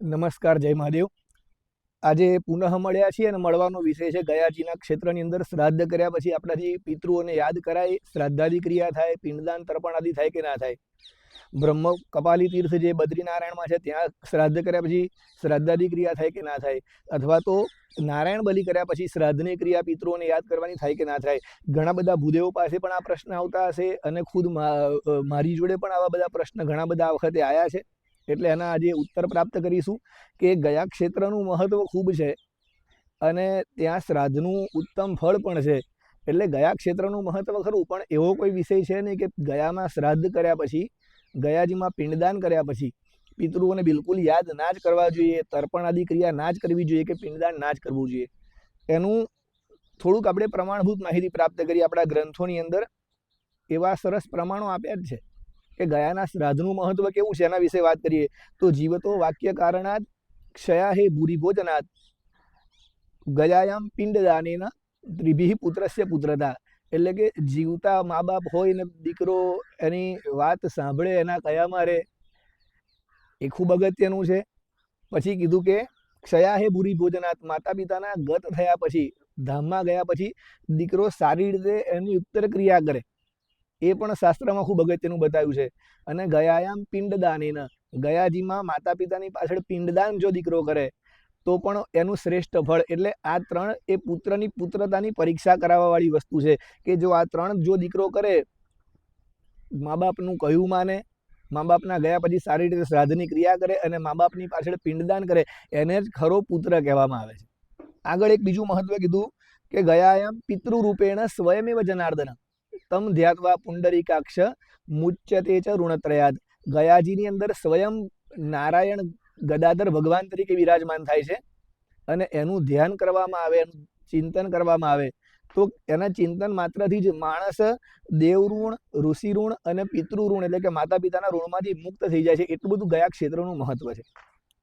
નમસ્કાર, જય મહાદેવ. આજે પુનઃ મળ્યા છીએ અને મળવાનો વિષય છે ગયાજીના ક્ષેત્રની અંદર શ્રાદ્ધ કર્યા પછી આપણાથી પિતૃઓને યાદ કરાય, શ્રાદ્ધાદી ક્રિયા થાય, પિંડદાન, તર્પણ આદિ થાય કે ના થાય. બ્રહ્મ કપાલી તીર્થ જે બદ્રીનારાયણમાં છે, ત્યાં શ્રાદ્ધ કર્યા પછી શ્રાદ્ધાદી ક્રિયા થાય કે ના થાય? અથવા તો નારાયણ બલિ કર્યા પછી શ્રાદ્ધની ક્રિયા પિતૃઓને યાદ કરવાની થાય કે ના થાય? ઘણા બધા ભૂદેવો પાસે પણ આ પ્રશ્ન આવતા હશે અને ખુદ મારી જોડે પણ આવા બધા પ્રશ્ન ઘણા બધા વખતે આવ્યા છે. એટલે એના આજે ઉત્તર પ્રાપ્ત કરીશું કે ગયા ક્ષેત્રનું મહત્વ ખૂબ છે અને ત્યાં શ્રાદ્ધનું ઉત્તમ ફળ પણ છે. એટલે ગયા ક્ષેત્રનું મહત્વ ખરું, પણ એવો કોઈ વિષય છે નહીં કે ગયામાં શ્રાદ્ધ કર્યા પછી, ગયાજીમાં પિંડદાન કર્યા પછી પિતૃઓને બિલકુલ યાદ ના જ કરવા જોઈએ, તર્પણ આદિ ક્રિયા ના જ કરવી જોઈએ કે પિંડદાન ના જ કરવું જોઈએ. એનું થોડુંક આપણે પ્રમાણભૂત માહિતી પ્રાપ્ત કરી આપણા ગ્રંથોની અંદર એવા સરસ પ્રમાણો આપ્યા જ છે. કે ગયાના શ્રાદ્ધનું મહત્વ કેવું છે એના વિશે વાત કરીએ. તો જીવતો વાક્ય કારણાત ક્ષયા હે ભૂરી ભોજનાત. ગયાયામ પિંડદાનેન ત્રિભિહ પુત્રસ્ય પુત્રતા. એટલે કે જીવતા મા બાપ હોય ને દીકરો એની વાત સાંભળે એના કયામાં રહે એ ખૂબ અગત્યનું છે. પછી કીધું કે ક્ષયા હે ભૂરી ભોજનાત. માતા પિતાના ગત થયા પછી, ધામમાં ગયા પછી દીકરો સારી રીતે એની ઉત્તર ક્રિયા કરે. એ પણ શાસ્ત્રમાં ખૂબ અગત્યનું બતાવ્યું છે. અને ગયાયામ પિંડદાનેન, ગયાજીમાં માતા પિતાની પાછળ પિંડદાન જો દીકરો કરે, તો પણ એનું શ્રેષ્ઠ ફળ. એટલે આ ત્રણ એ પુત્રની પુત્રતાની પરીક્ષા કરાવવાવાળી વસ્તુ છે કે જો આ ત્રણ જો દીકરો કરે મા બાપનું કહ્યું માને મા બાપના ગયા પછી સારી રીતે શ્રાદ્ધની ક્રિયા કરે અને મા બાપની પાછળ પિંડદાન કરે, એને જ ખરો પુત્ર કહેવામાં આવે છે. આગળ એક બીજું મહત્વ કીધું કે ગયાયામ પિતૃરૂપેણ સ્વયમેવ જનાર્દન. તમ ધ્યાત્વા પુંડરીકાક્ષ મુચ્યતે ચ ઋણત્રયાદ ગયાજીની અંદર સ્વયં નારાયણ ગદાધર ભગવાન તરીકે વિરાજમાન થાય છે અને એનું ધ્યાન કરવામાં આવે, એનું ચિંતન કરવામાં આવે, તો એના ચિંતન માત્રથી જ માણસ દેવઋણ ઋષિ ઋણ અને પિતૃઋણ એટલે કે માતા પિતાના ઋણમાંથી મુક્ત થઈ જાય છે. એટલું બધું ગયા ક્ષેત્રનું મહત્વ છે.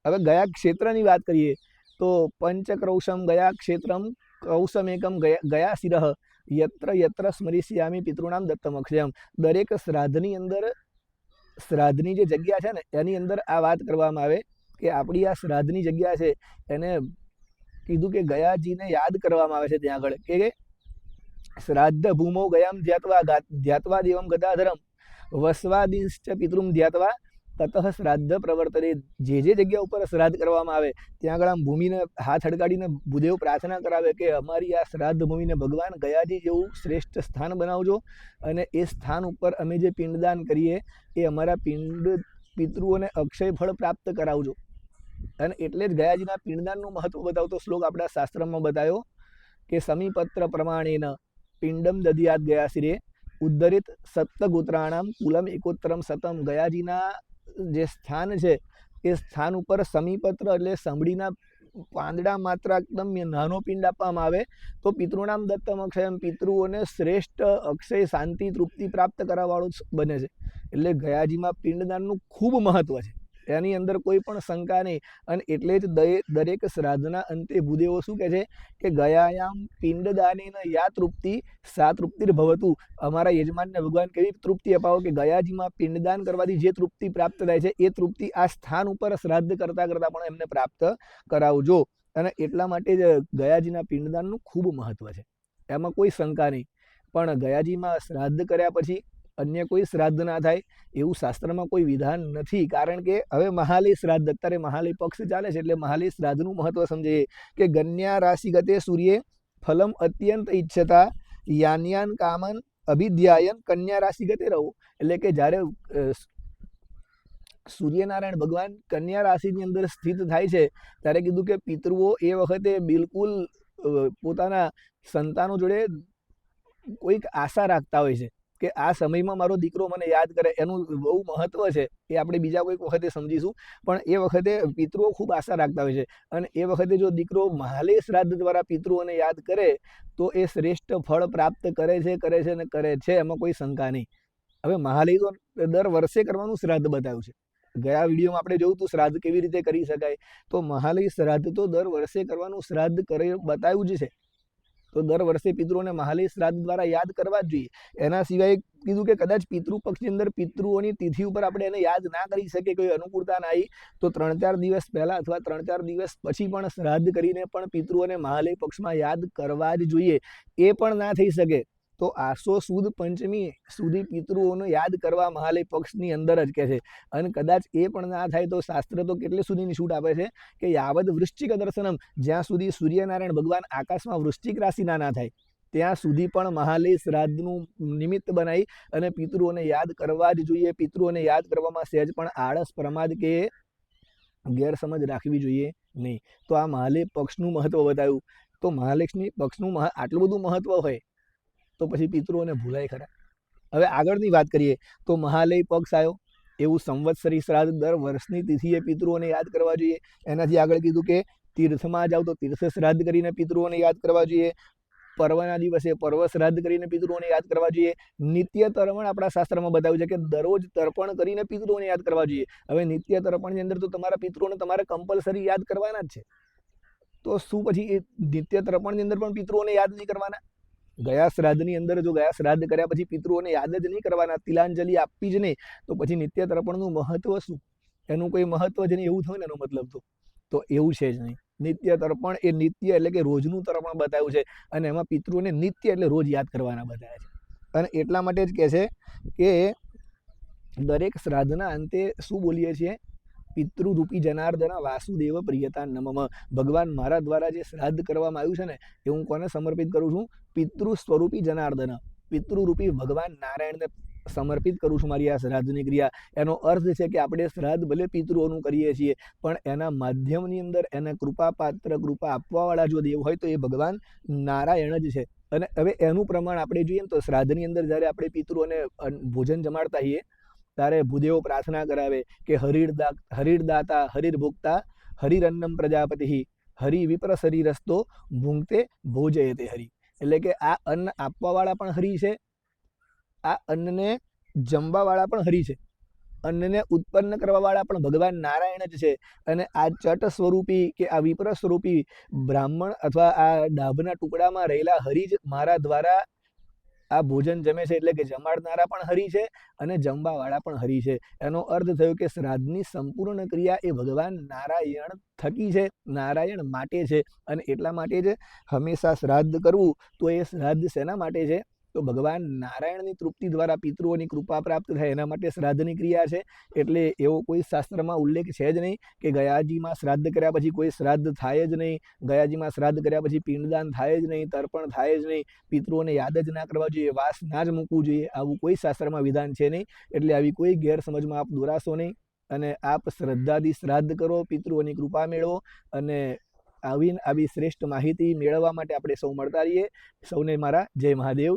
હવે ગયા ક્ષેત્રની વાત કરીએ તો પંચક્રૌશમ, ગયા ક્ષેત્રમ કૌશમેકમ ગયા ગયા શિરહ યત્ર યત્ર સ્મરિષ્યામી પિતૃણામ દત્તમક્ષયમ. દરેક શ્રાદ્ધની અંદર, શ્રાદ્ધની જે જગ્યા છે ને, એની અંદર આ વાત કરવામાં આવે કે આપણી આ શ્રાદ્ધની જગ્યા છે, એને કીધું કે ગયાજીને યાદ કરવામાં આવે છે ત્યાં આગળ. કે શ્રાદ્ધ ભૂમો ગયામ ધ્યાત્વા ધ્યાત્વા દેવમ ગદાધરમ. વસવાદિશ્ચ પિતૃમ ધ્યાત્વા તતઃ શ્રાદ્ધ પ્રવર્તરે જે જે જગ્યા ઉપર શ્રાદ્ધ કરવામાં આવે, ત્યાં આગળ આમ ભૂમિને હાથ અડકાડીને ભૂદેવ પ્રાર્થના કરાવે કે અમારી આ શ્રાદ્ધ ભૂમિને ભગવાન ગયાજી જેવું શ્રેષ્ઠ સ્થાન બનાવજો અને એ સ્થાન ઉપર અમે જે પિંડદાન કરીએ, એ અમારા પિંડ પિતૃઓને અક્ષય ફળ પ્રાપ્ત કરાવજો. અને એટલે જ ગયાજીના પિંડદાનનું મહત્વ બતાવતો શ્લોક આપણા શાસ્ત્રમાં બતાવ્યો કે સમીપત્ર પ્રમાણેન પિંડમ દધિયાત ગયા શિરે ઉદ્ધરિત સપ્તગોત્રાણામ કુલમ એકોત્તરમ સતમ ગયાજીના જે સ્થાન છે, એ સ્થાન ઉપર સમીપત્ર એટલે સંભળીના પાંદડા માત્ર એકદમ નાનો પિંડ આપવામાં આવે. તો પિતૃનામ દત્તમ અક્ષયમ પિતૃઓને શ્રેષ્ઠ અક્ષય શાંતિ તૃપ્તિ પ્રાપ્ત કરવાવાળું બને છે. એટલે ગયાજીમાં પિંડદાનનું ખૂબ મહત્વ છે. એની અંદર કોઈ પણ શંકા નહીં. અને એટલે જ દરેક શ્રાદ્ધના અંતે ભૂદેવો શું કહે છે કે, ગયાયામ પિંડદાનેન યા તૃપ્તિ સા તૃપ્તિર ભવતું. અમારા યજમાનને ભગવાન કેવી તૃપ્તિ અપાવો કે, ગયાજીમાં પિંડદાન કરવાથી જે તૃપ્તિ પ્રાપ્ત થાય છે, એ તૃપ્તિ આ સ્થાન ઉપર શ્રાદ્ધ કરતા કરતા પણ એમને પ્રાપ્ત કરાવજો. અને એટલા માટે જ ગયાજીના પિંડદાનનું ખૂબ મહત્વ છે. એમાં કોઈ શંકા નહીં. પણ ગયાજીમાં શ્રાદ્ધ કર્યા પછી અન્ય કોઈ શ્રાદ્ધ ના થાય, એવું શાસ્ત્રમાં કોઈ વિધાન નથી. કારણ કે હવે મહાલી શ્રાદ્ધ, અત્યારે મહાલી પક્ષ ચાલે છે એટલે મહાલી શ્રાદ્ધનું મહત્વ સમજીએ કે ગન્યા રાશિ ગતે સૂર્યે ફલમ અત્યંત ઈચ્છતા યાન્યાન કામન અભિધ્યાયન કન્યા રાશિ ગતે રહો. એટલે કે જ્યારે સૂર્યનારાયણ ભગવાન કન્યા રાશિની અંદર સ્થિત થાય છે, ત્યારે કીધું કે પિતૃઓ એ વખતે બિલકુલ પોતાના સંતાનો જોડે કોઈક આશા રાખતા હોય છે. કે આ સમયમાં મારો દીકરો મને યાદ કરે, એનું બહુ મહત્વ છે, એ આપણે બીજા કોઈક વખતે સમજીશું. પણ એ વખતે પિતૃઓ ખૂબ આશા રાખતા હોય છે. અને એ વખતે જો દીકરો મહાલે શ્રાદ્ધ દ્વારા પિતૃઓને યાદ કરે, તો એ શ્રેષ્ઠ ફળ પ્રાપ્ત કરે છે કરે છે અને કરે છે, એમાં કોઈ શંકા નહીં. હવે મહાલય તો દર વર્ષે કરવાનું શ્રાદ્ધ બતાવ્યું છે. ગયા વિડીયોમાં આપણે જોયું હતું શ્રાદ્ધ કેવી રીતે કરી શકાય. તો મહાલય શ્રાદ્ધ તો દર વર્ષે કરવાનું શ્રાદ્ધ કરે, બતાવ્યું જ છે. તો દર વર્ષે પિતૃઓને મહાલય શ્રાદ્ધ દ્વારા યાદ કરવા જ જોઈએ. એના સિવાય કીધું કે કદાચ પિતૃ પક્ષની અંદર પિતૃઓની તિથિ ઉપર આપણે એને યાદ ના કરી શકીએ, કોઈ અનુકૂળતા ના આવી, તો ત્રણ ચાર દિવસ પહેલાં અથવા ત્રણ ચાર દિવસ પછી પણ શ્રાદ્ધ કરીને પણ પિતૃઓને મહાલય પક્ષમાં યાદ કરવા જ જોઈએ. એ પણ ના થઈ શકે. તો આસો સુદ પંચમી સુધી પિતૃઓને યાદ કરવા મહાલય પક્ષની અંદર જ કહે છે. અને કદાચ એ પણ ના થાય તો શાસ્ત્ર તો કેટલે સુધીની છૂટ આપે છે કે યાવદ વૃશ્ચિક દર્શનમ જ્યાં સુધી સૂર્યનારાયણ ભગવાન આકાશમાં વૃશ્ચિક રાશિના ના થાય ત્યાં સુધી પણ મહાલય શ્રાદ્ધનું નિમિત્ત બનાવી અને પિતૃઓને યાદ કરવા જ જોઈએ. પિતૃઓને યાદ કરવામાં સહેજ પણ આળસ પ્રમાદ કે ગેરસમજ રાખવી જોઈએ નહીં. તો આ મહાલય પક્ષનું મહત્વ બતાવ્યું. તો મહાલક્ષ્મી પક્ષનું આટલું બધું મહત્વ હોય તો પછી પિતૃઓને ભૂલાય ખરા. હવે આગળની વાત કરીએ તો મહાલય પક્ષ આવ્યો. એવું સંવત્સરી શ્રાદ્ધ દર વર્ષની તિથિએ પિતૃઓને યાદ કરવા જોઈએ. એનાથી આગળ કીધું કે તીર્થમાં જાઓ તો તીર્થ શ્રાદ્ધ કરીને પિતૃઓને યાદ કરવા જોઈએ. પર્વના દિવસે પર્વ શ્રાદ્ધ કરીને પિતૃઓને યાદ કરવા જોઈએ. નિત્ય તર્પણ આપણા શાસ્ત્રમાં બતાવ્યું છે કે દરરોજ તર્પણ કરીને પિતૃઓને યાદ કરવા જોઈએ. હવે નિત્ય તર્પણની અંદર તો તમારા પિતૃઓને તમારે કમ્પલસરી યાદ કરવાના જ છે. તો શું પછી એ નિત્ય તર્પણની અંદર પણ પિતૃઓને યાદ નહીં કરવાના? ગયા શ્રાદ્ધની અંદર જો ગયા શ્રાદ્ધ કર્યા પછી પિતૃઓને યાદ જ નહીં કરવાના, તિલાંજલિ આપવી જ નહીં, તો પછી નિત્ય તર્પણનું મહત્વ શું? એનું કોઈ મહત્વ જ નહીં, એવું થયું ને એનો મતલબ તો? તો એવું છે જ નહીં. નિત્ય તર્પણ એ નિત્ય એટલે કે રોજનું તર્પણ બતાવ્યું છે અને એમાં પિતૃઓને નિત્ય એટલે રોજ યાદ કરવાના બતાવ્યા છે. અને એટલા માટે જ કહે છે કે દરેક શ્રાદ્ધના અંતે શું બોલીએ છીએ? પિતૃરૂપી જનાર્દન વાસુદેવ પ્રિયતા નમમ ભગવાન મારા દ્વારા જે શ્રાદ્ધ કરવામાં આવ્યું છે ને, એ હું કોને સમર્પિત કરું છું? પિતૃ સ્વરૂપી જનાર્દન. પિતૃરૂપી ભગવાન નારાયણને સમર્પિત કરું છું મારી આ શ્રાદ્ધની ક્રિયા. એનો અર્થ છે કે આપણે શ્રાદ્ધ ભલે પિતૃઓનું કરીએ છીએ, પણ એના માધ્યમની અંદર એને કૃપા પાત્ર કૃપા આપવાવાળા જો દેવ હોય તો એ ભગવાન નારાયણ જ છે. અને હવે એનું પ્રમાણ આપણે જોઈએ ને તો શ્રાદ્ધની અંદર જ્યારે આપણે પિતૃઓને ભોજન જમાડતા હોઈએ ત્યારે ભૂદેવો પ્રાર્થના કરાવે કે હરિર્દા હરિર્દાતા હરિર્ભુક્તા હરિરન્નમ પ્રજાપતિ, હરિ વિપ્ર શરીરસ્તો ભૂંગતે ભોજયતે હરિ. એટલે કે આ અન્ન આપવાવાળા પણ હરિ છે, આ અન્નને જમવાવાળા પણ હરિ છે. અન્નને ઉત્પન્ન કરવાવાળા પણ ભગવાન નારાયણ જ છે. અને આ ચટ સ્વરૂપી કે આ વિપ્ર સ્વરૂપી બ્રાહ્મણ અથવા આ ડાભના ટુકડામાં રહેલા હરિ જ મારા દ્વારા આ ભોજન જમે છે એટલે કે જમાડનારા પણ હરિ છે અને જમવાવાળા પણ હરિ છે. એનો અર્થ થયો કે શ્રાદ્ધની સંપૂર્ણ ક્રિયા એ ભગવાન નારાયણ થકી છે, નારાયણ માટે છે. અને એટલા માટે જ હંમેશા શ્રાદ્ધ કરવું તો એ શ્રાદ્ધ શેના માટે છે? તો ભગવાન નારાયણની તૃપ્તિ દ્વારા પિતૃઓની કૃપા પ્રાપ્ત થાય એના માટે શ્રાદ્ધની ક્રિયા છે. એટલે એવો કોઈ શાસ્ત્રમાં ઉલ્લેખ છે જ નહીં કે ગયાજીમાં શ્રાદ્ધ કર્યા પછી કોઈ શ્રાદ્ધ થાય જ નહીં, ગયાજીમાં શ્રાદ્ધ કર્યા પછી પિંડદાન થાય જ નહીં, તર્પણ થાય જ નહીં, પિતૃઓને યાદ જ ના કરવા જોઈએ, વાસ ના જ મૂકવું જોઈએ, આવું કોઈ શાસ્ત્રમાં વિધાન છે નહીં. એટલે આવી કોઈ ગેરસમજમાં આપ દોરાશો નહીં અને આપ શ્રદ્ધાથી શ્રાદ્ધ કરો, પિતૃઓની કૃપા મેળવો અને આવી આવી શ્રેષ્ઠ માહિતી મેળવવા માટે આપણે સૌ મળતા રહીએ. સૌને મારા જય મહાદેવ.